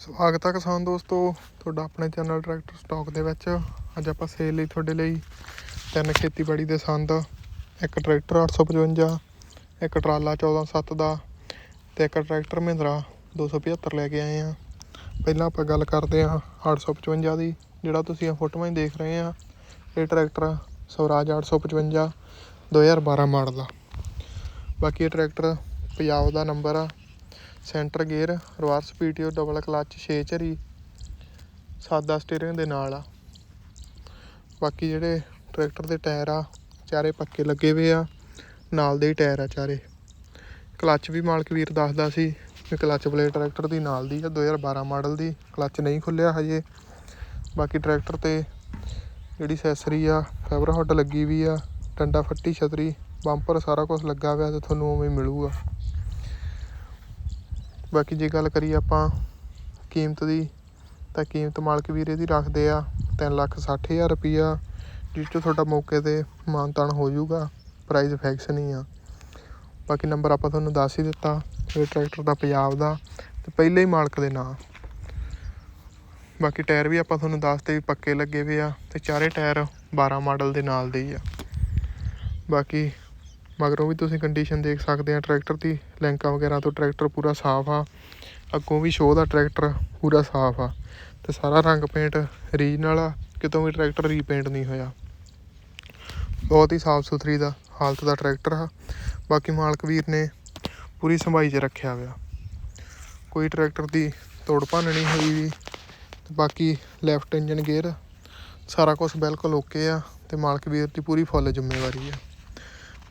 ਸਵਾਗਤ ਹੈ ਕਿਸਾਨ ਦੋਸਤੋ, ਤੁਹਾਡਾ ਆਪਣੇ ਚੈਨਲ ਟਰੈਕਟਰ ਸਟਾਕ ਦੇ ਵਿੱਚ। ਅੱਜ ਆਪਾਂ ਸੇਲ ਲਈ ਤੁਹਾਡੇ ਲਈ ਤਿੰਨ ਖੇਤੀਬਾੜੀ ਦੇ ਸੰਦ, ਇੱਕ ਟਰੈਕਟਰ 855 ਇੱਕ ਟਰਾਲਾ 147 ਦਾ ਤੇ ਇੱਕ ਟਰੈਕਟਰ ਮਹਿੰਦਰਾ 275 ਲੈ ਕੇ ਆਏ ਆ। ਪਹਿਲਾਂ ਆਪਾਂ ਗੱਲ ਕਰਦੇ ਆ 855 ਦੀ, ਜਿਹੜਾ ਤੁਸੀਂ ਇਹ ਫੋਟੋਆਂ ਹੀ ਦੇਖ ਰਹੇ ਆ, ਇਹ ਟਰੈਕਟਰ ਸਵਰਾਜ 855 2012 ਮਾਡਲ ਦਾ। ਬਾਕੀ ਇਹ ਟਰੈਕਟਰ ਪੰਜਾਬ ਦਾ ਨੰਬਰ ਆ centre gear reverse PTO double clutch 6 ਝਰੀ ਸਾਦਾ ਸਟੀਅਰਿੰਗ ਦੇ ਨਾਲ ਆ। ਬਾਕੀ ਜਿਹੜੇ ਟਰੈਕਟਰ ਦੇ ਟਾਇਰ ਆ, ਚਾਰੇ ਪੱਕੇ ਲੱਗੇ ਹੋਏ ਆ, ਨਾਲ ਦੇ ਹੀ ਟਾਇਰ ਆ ਚਾਰੇ। ਕਲੱਚ ਵੀ ਮਾਲਕ ਵੀਰ ਦੱਸਦਾ ਸੀ ਕਿ ਕਲੱਚ ਪਲੇਟ ਟਰੈਕਟਰ ਦੀ ਨਾਲ ਦੀ ਆ 2012 ਮਾਡਲ ਦੀ। ਕਲੱਚ ਨਹੀਂ ਖੁੱਲਿਆ ਹਜੇ। ਬਾਕੀ ਟਰੈਕਟਰ ਤੇ ਜਿਹੜੀ ਸੈਸਰੀ ਆ ਫੈਬਰ ਹੁੱਡ ਲੱਗੀ ਵੀ ਆ, ਡੰਡਾ ਫੱਟੀ ਛਤਰੀ ਬੰਪਰ ਸਾਰਾ ਕੁਝ ਲੱਗਾ ਹੋਇਆ ਤੇ ਤੁਹਾਨੂੰ ਉਵੇਂ ਹੀ ਮਿਲੂਗਾ। ਬਾਕੀ ਜੇ ਗੱਲ ਕਰੀਏ ਆਪਾਂ ਕੀਮਤ ਦੀ, ਤਾਂ ਕੀਮਤ ਮਾਲਕ ਵੀਰੇ ਦੀ ਰੱਖਦੇ ਆ ਤਿੰਨ ਲੱਖ ਸੱਠ ਹਜ਼ਾਰ ਰੁਪਈਆ, ਜਿਸ 'ਚੋਂ ਤੁਹਾਡਾ ਮੌਕੇ ਤੇ ਮਾਨਤਾਨ ਹੋ ਜਾਊਗਾ ਪ੍ਰਾਈਜ਼ ਫਿਕਸ ਨਹੀਂ ਆ। ਬਾਕੀ ਨੰਬਰ ਆਪਾਂ ਤੁਹਾਨੂੰ ਦੱਸ ਹੀ ਦਿੱਤਾ, ਇਹ ਟਰੈਕਟਰ ਦਾ ਪੰਜਾਬ ਦਾ, ਤੇ ਪਹਿਲੇ ਹੀ ਮਾਲਕ ਦੇ ਨਾਂ। ਬਾਕੀ ਟਾਇਰ ਵੀ ਆਪਾਂ ਤੁਹਾਨੂੰ ਦੱਸਦੇ ਵੀ ਪੱਕੇ ਲੱਗੇ ਹੋਏ ਆ, ਤੇ ਚਾਰੇ ਟਾਇਰ 12 ਮਾਡਲ ਦੇ ਨਾਲ ਦੇ ਹੀ ਆ। ਬਾਕੀ ਮਗਰੋਂ ਵੀ ਤੁਸੀਂ ਕੰਡੀਸ਼ਨ ਦੇਖ ਸਕਦੇ ਆ ਟਰੈਕਟਰ ਦੀ ਲੈਂਕਾਂ ਵਗੈਰਾ ਤੋਂ ਟਰੈਕਟਰ ਪੂਰਾ ਸਾਫ਼ ਆ, ਅੱਗੋਂ ਵੀ ਸ਼ੋਅ ਦਾ ਟਰੈਕਟਰ ਪੂਰਾ ਸਾਫ਼ ਆ, ਤੇ ਸਾਰਾ ਰੰਗ ਪੇਂਟ ਰੀਜਨਲ ਆ, ਕਿਤੋਂ ਵੀ ਟਰੈਕਟਰ ਰੀਪੇਂਟ ਨਹੀਂ ਹੋਇਆ। ਬਹੁਤ ਹੀ ਸਾਫ਼ ਸੁਥਰੀ ਦਾ ਹਾਲਤ ਦਾ ਟਰੈਕਟਰ ਆ, ਬਾਕੀ ਮਾਲਕ ਵੀਰ ਨੇ ਪੂਰੀ ਸੰਭਾਈ 'ਚ ਰੱਖਿਆ ਹੋਇਆ। ਕੋਈ ਟਰੈਕਟਰ ਦੀ ਤੋੜ ਭੰਨ ਨਹੀਂ ਹੋਈ ਵੀ ਬਾਕੀ ਲੈਫਟ ਇੰਜਨ ਗੇਅਰ ਸਾਰਾ ਕੁਝ ਬਿਲਕੁਲ ਓਕੇ ਆ, ਤੇ ਮਾਲਕ ਵੀਰ ਦੀ ਪੂਰੀ ਫੁੱਲ ਜ਼ਿੰਮੇਵਾਰੀ ਆ।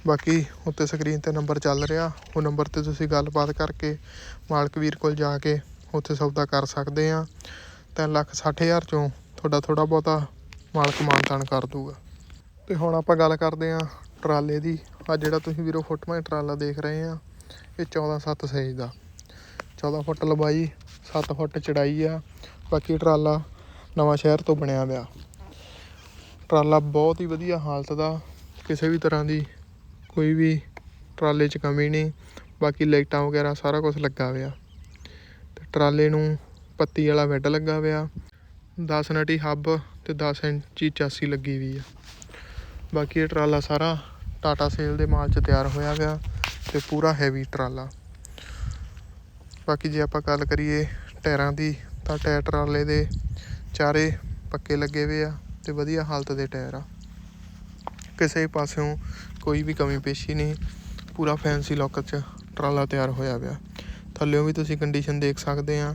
ਬਾਕੀ ਉੱਤੇ ਸਕਰੀਨ ਤੇ ਨੰਬਰ ਚੱਲ ਰਿਹਾ। ਉਹ ਨੰਬਰ ਤੇ ਤੁਸੀਂ ਗੱਲਬਾਤ ਕਰਕੇ ਮਾਲਕ ਵੀਰ ਕੋਲ ਜਾ ਕੇ ਉੱਥੇ ਸੌਦਾ ਕਰ ਸਕਦੇ ਆ ਤਿੰਨ ਲੱਖ ਸੱਠ ਹਜ਼ਾਰ ਚੋਂ ਤੁਹਾਡਾ ਥੋੜ੍ਹਾ ਬਹੁਤਾ ਮਾਲਕ ਮਾਨਤਾਨ ਕਰ ਦੂਗਾ। ਤੇ ਹੁਣ ਆਪਾਂ ਗੱਲ ਕਰਦੇ ਆ ਟਰਾਲੇ ਦੀ। ਆ ਜਿਹੜਾ ਤੁਸੀਂ ਵੀਰੋ ਫੁੱਟਮਾ ਟਰਾਲਾ ਦੇਖ ਰਹੇ ਆ ਇਹ 14 7 ਸਾਈਜ਼ ਦਾ। 14 ਫੁੱਟ ਲੰਬਾਈ 7 ਫੁੱਟ ਚੜਾਈ ਆ। ਬਾਕੀ ਟਰਾਲਾ ਨਵਾਂ ਸ਼ਹਿਰ ਤੋਂ ਬਣਿਆ ਹੋਇਆ। ਟਰਾਲਾ ਬਹੁਤ ਹੀ ਵਧੀਆ ਹਾਲਤ ਦਾ, ਕਿਸੇ ਵੀ ਤਰ੍ਹਾਂ ਦੀ ਕੋਈ ਵੀ ਟਰਾਲੇ 'ਚ ਕਮੀ ਨਹੀਂ, ਬਾਕੀ ਲਾਈਟਾਂ ਵਗੈਰਾ ਸਾਰਾ ਕੁਝ ਲੱਗਾ ਹੋਇਆ। ਅਤੇ ਟਰਾਲੇ ਨੂੰ ਪੱਤੀ ਵਾਲਾ ਬੈੱਡ ਲੱਗਾ ਹੋਇਆ। 10 ਨਟੀ ਹੱਬ ਤੇ 10 ਇੰਚੀ ਚਾਸੀ ਲੱਗੀ ਵੀ ਆ। ਬਾਕੀ ਇਹ ਟਰਾਲਾ ਸਾਰਾ ਟਾਟਾ ਸੇਲ ਦੇ ਮਾਲ 'ਚ ਤਿਆਰ ਹੋਇਆ ਹੋਇਆ ਤੇ ਪੂਰਾ ਹੈਵੀ ਟਰਾਲਾ। ਬਾਕੀ ਜੇ ਆਪਾਂ ਗੱਲ ਕਰੀਏ ਟਾਇਰਾਂ ਦੀ, ਤਾਂ ਟਾਇਰ ਟਰਾਲੇ ਦੇ ਚਾਰੇ ਪੱਕੇ ਲੱਗੇ ਹੋਏ ਆ ਤੇ ਵਧੀਆ ਹਾਲਤ ਦੇ ਟਾਇਰ ਆ। ਕਿਸੇ ਪਾਸਿਓਂ ਕੋਈ ਵੀ ਕਮੀ ਪੇਸ਼ੀ ਨਹੀਂ। ਪੂਰਾ ਫੈਂਸੀ ਲੁੱਕ 'ਚ ਟਰਾਲਾ ਤਿਆਰ ਹੋਇਆ ਪਿਆ। ਥੱਲਿਓਂ ਵੀ ਤੁਸੀਂ ਕੰਡੀਸ਼ਨ ਦੇਖ ਸਕਦੇ ਆ।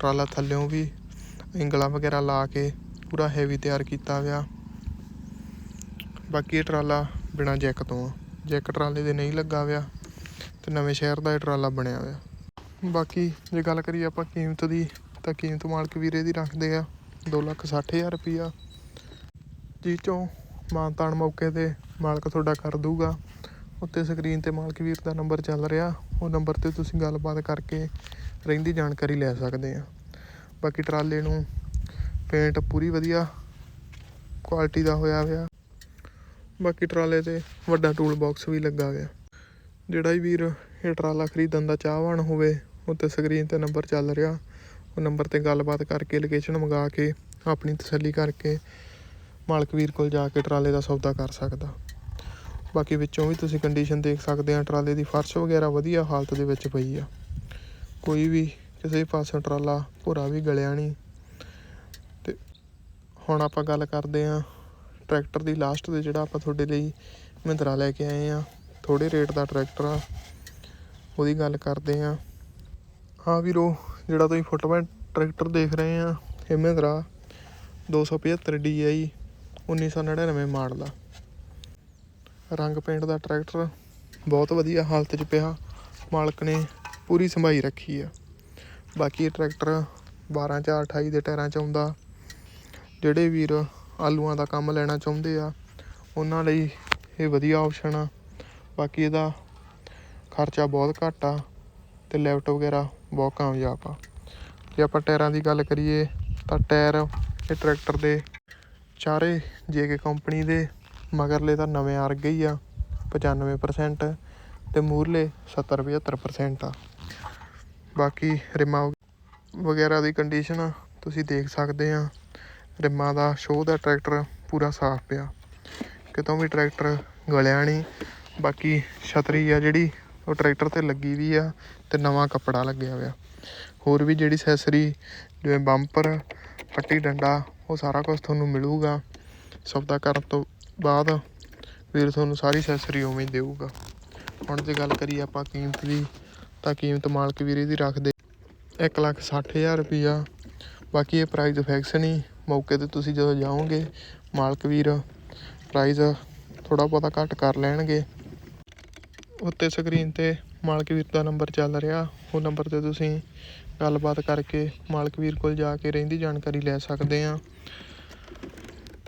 ਟਰਾਲਾ ਥੱਲਿਓਂ ਵੀ ਇੰਗਲਾਂ ਵਗੈਰਾ ਲਾ ਕੇ ਪੂਰਾ ਹੈਵੀ ਤਿਆਰ ਕੀਤਾ ਹੋਇਆ ਬਾਕੀ ਇਹ ਟਰਾਲਾ ਬਿਨਾ ਜੈਕ ਤੋਂ ਆ। ਜੈਕ ਟਰਾਲੇ ਦੇ ਨਹੀਂ ਲੱਗਾ ਹੋਇਆ ਤੇ ਨਵੇਂ ਸ਼ਹਿਰ ਦਾ ਇਹ ਟਰਾਲਾ ਬਣਿਆ ਹੋਇਆ। ਬਾਕੀ ਜੇ ਗੱਲ ਕਰੀਏ ਆਪਾਂ ਕੀਮਤ ਦੀ, ਤਾਂ ਕੀਮਤ ਮਾਲਕ ਵੀਰੇ ਦੀ ਰੱਖਦੇ ਆ 2 ਲੱਖ ਸੱਠ ਹਜ਼ਾਰ ਰੁਪਈਆ। ਜਿਸ ਚੋਂ ਮਾਨਤਾਨ ਮੌਕੇ ਤੇ ਮਾਲਕ ਤੁਹਾਡਾ ਕਰ ਦੂਗਾ ਉੱਤੇ ਸਕਰੀਨ ਤੇ ਮਾਲਕ ਵੀਰ ਦਾ ਨੰਬਰ ਚੱਲ ਰਿਹਾ। ਉਹ ਨੰਬਰ ਤੇ ਤੁਸੀਂ ਗੱਲਬਾਤ ਕਰਕੇ ਰਹਿੰਦੀ ਜਾਣਕਾਰੀ ਲੈ ਸਕਦੇ ਆ। ਬਾਕੀ ਟਰਾਲੇ ਨੂੰ ਪੇਂਟ ਪੂਰੀ ਵਧੀਆ ਕੁਆਲਿਟੀ ਦਾ ਹੋਇਆ ਹੋਇਆ। ਬਾਕੀ ਟਰਾਲੇ ਤੇ ਵੱਡਾ ਟੂਲ ਬਾਕਸ ਵੀ ਲੱਗਾ ਹੋਇਆ। ਜਿਹੜਾ ਹੀ ਵੀਰ ਇਹ ਟਰਾਲਾ ਖਰੀਦਣ ਦਾ ਚਾਹਵਾਨ ਹੋਵੇ, ਉੱਤੇ ਸਕਰੀਨ ਤੇ ਨੰਬਰ ਚੱਲ ਰਿਹਾ। ਉਹ ਨੰਬਰ ਤੇ ਗੱਲਬਾਤ ਕਰਕੇ ਲੋਕੇਸ਼ਨ ਮੰਗਾ ਕੇ ਆਪਣੀ ਤਸੱਲੀ ਕਰਕੇ ਮਾਲਕ ਵੀਰ ਕੋਲ ਜਾ ਕੇ ਟਰਾਲੇ ਦਾ ਸੌਦਾ ਕਰ ਸਕਦਾ। ਬਾਕੀ ਵਿੱਚੋਂ ਵੀ ਤੁਸੀਂ ਕੰਡੀਸ਼ਨ ਦੇਖ ਸਕਦੇ ਆ, ਟਰਾਲੇ ਦੀ ਫਰਸ਼ ਵਗੈਰਾ ਵਧੀਆ ਹਾਲਤ ਦੇ ਵਿੱਚ ਪਈ ਆ। ਕੋਈ ਵੀ ਕਿਸੇ ਪਾਸੋਂ ਟਰਾਲਾ ਭੁਰਾ ਵੀ ਗਲਿਆ ਨਹੀਂ। ਤੇ ਹੁਣ ਆਪਾਂ ਗੱਲ ਕਰਦੇ ਆ ਟਰੈਕਟਰ ਦੀ ਲਾਸਟ ਤੇ ਜਿਹੜਾ ਆਪਾਂ ਤੁਹਾਡੇ ਲਈ ਮਹਿੰਦਰਾ ਲੈ ਕੇ ਆਏ ਆ। ਥੋੜੇ ਰੇਟ ਦਾ ਟਰੈਕਟਰ ਆ, ਉਹਦੀ ਗੱਲ ਕਰਦੇ ਆ। ਹਾਂ ਵੀਰੋ, ਜਿਹੜਾ ਤੁਸੀਂ ਫੁੱਟਮੈਨ ਟਰੈਕਟਰ ਦੇਖ ਰਹੇ ਆ, ਇਹ ਮਹਿੰਦਰਾ 275 DI 1999 ਮਾਡਲ ਆ ਰੰਗ ਪੇਂਟ ਦਾ ਟਰੈਕਟਰ ਬਹੁਤ ਵਧੀਆ ਹਾਲਤ 'ਚ ਪਿਆ। ਮਾਲਕ ਨੇ ਪੂਰੀ ਸੰਭਾਈ ਰੱਖੀ ਆ। ਬਾਕੀ ਇਹ ਟਰੈਕਟਰ 12 4 28 ਦੇ ਟਾਇਰਾਂ 'ਚ ਆਉਂਦਾ। ਜਿਹੜੇ ਵੀਰ ਆਲੂਆਂ ਦਾ ਕੰਮ ਲੈਣਾ ਚਾਹੁੰਦੇ ਆ, ਉਹਨਾਂ ਲਈ ਇਹ ਵਧੀਆ ਆਪਸ਼ਨ ਆ। ਬਾਕੀ ਇਹਦਾ ਖਰਚਾ ਬਹੁਤ ਘੱਟ ਆ ਤੇ ਲੈਫਟ ਵਗੈਰਾ ਬਹੁਤ ਕਾਮਯਾਬ ਆ। ਜੇ ਆਪਾਂ ਟਾਇਰਾਂ ਦੀ ਗੱਲ ਕਰੀਏ ਤਾਂ ਟਾਇਰ ਇਹ ਟਰੈਕਟਰ ਦੇ ਚਾਰੇ ਜੇਕੇ ਕੰਪਨੀ ਦੇ, ਮਗਰਲੇ ਤਾਂ ਨਵੇਂ ਆ ਗਈ ਆ 95% ਤੇ ਮੂਰਲੇ 70 75% ਆ। ਬਾਕੀ ਰਿਮਾ ਵਗੈਰਾ ਦੀ ਕੰਡੀਸ਼ਨ ਤੁਸੀਂ ਦੇਖ ਸਕਦੇ ਆ। ਰਿਮਾਂ ਦਾ ਸ਼ੋਅ ਦਾ ਟਰੈਕਟਰ ਪੂਰਾ ਸਾਫ਼ ਪਿਆ। ਕਿਤੋਂ ਵੀ ਟਰੈਕਟਰ ਗਲਿਆ ਨਹੀਂ ਬਾਕੀ ਛਤਰੀ ਆ ਜਿਹੜੀ, ਉਹ ਟਰੈਕਟਰ ਤੇ ਲੱਗੀ ਵੀ ਆ ਤੇ ਨਵਾਂ ਕੱਪੜਾ ਲੱਗਿਆ ਹੋਇਆ। ਹੋਰ ਵੀ ਜਿਹੜੀ ਸੈਸਰੀ ਜਿਵੇਂ ਬੰਪਰ ਪੱਟੀ ਡੰਡਾ ਉਹ ਸਾਰਾ ਕੁਝ ਤੁਹਾਨੂੰ ਮਿਲੂਗਾ। ਸੌਦਾ ਕਰਨ ਤੋਂ ਬਾਅਦ ਵੀਰ ਤੁਹਾਨੂੰ ਸਾਰੀ ਸੈਸਰੀ ਉਵੇਂ ਹੀ ਦੇਊਗਾ। ਹੁਣ ਜੇ ਗੱਲ ਕਰੀਏ ਆਪਾਂ ਕੀਮਤ ਦੀ, ਤਾਂ ਕੀਮਤ ਮਾਲਕ ਵੀਰੇ ਦੀ ਰੱਖਦੇ ਇੱਕ ਲੱਖ ਸੱਠ ਹਜ਼ਾਰ ਰੁਪਈਆ। ਬਾਕੀ ਇਹ ਪ੍ਰਾਈਸ ਫਿਕਸ ਨਹੀਂ, ਮੌਕੇ ਤੇ ਤੁਸੀਂ ਜਦੋਂ ਜਾਓਗੇ, ਮਾਲਕ ਵੀਰ ਪ੍ਰਾਈਸ ਥੋੜਾ ਬਹੁਤਾ ਘੱਟ ਕਰ ਲੈਣਗੇ। ਉੱਤੇ ਸਕਰੀਨ ਤੇ ਮਾਲਕ ਵੀਰ ਦਾ ਨੰਬਰ ਚੱਲ ਰਿਹਾ। ਉਹ ਨੰਬਰ ਤੇ ਤੁਸੀਂ ਗੱਲਬਾਤ ਕਰਕੇ ਮਾਲਕ ਵੀਰ ਕੋਲ ਜਾ ਕੇ ਰਹਿੰਦੀ ਜਾਣਕਾਰੀ ਲੈ ਸਕਦੇ ਆ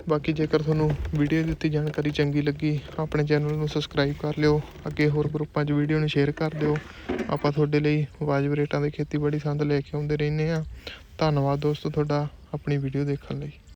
ਬਾਕੀ ਜੇਕਰ ਤੁਹਾਨੂੰ ਵੀਡੀਓ ਦਿੱਤੀ ਜਾਣਕਾਰੀ ਚੰਗੀ ਲੱਗੀ, ਆਪਣੇ ਚੈਨਲ ਨੂੰ ਸਬਸਕ੍ਰਾਈਬ ਕਰ ਲਿਓ। ਅੱਗੇ ਹੋਰ ਗਰੁੱਪਾਂ 'ਚ ਵੀਡੀਓ ਨੂੰ ਸ਼ੇਅਰ ਕਰ ਦਿਓ। ਆਪਾਂ ਤੁਹਾਡੇ ਲਈ ਵਾਜਬ ਰੇਟਾਂ ਦੇ ਖੇਤੀਬਾੜੀ ਸੰਦ ਲੈ ਕੇ ਆਉਂਦੇ ਰਹਿੰਦੇ ਆ ਧੰਨਵਾਦ ਦੋਸਤੋ ਤੁਹਾਡਾ ਆਪਣੀ ਵੀਡੀਓ ਦੇਖਣ ਲਈ।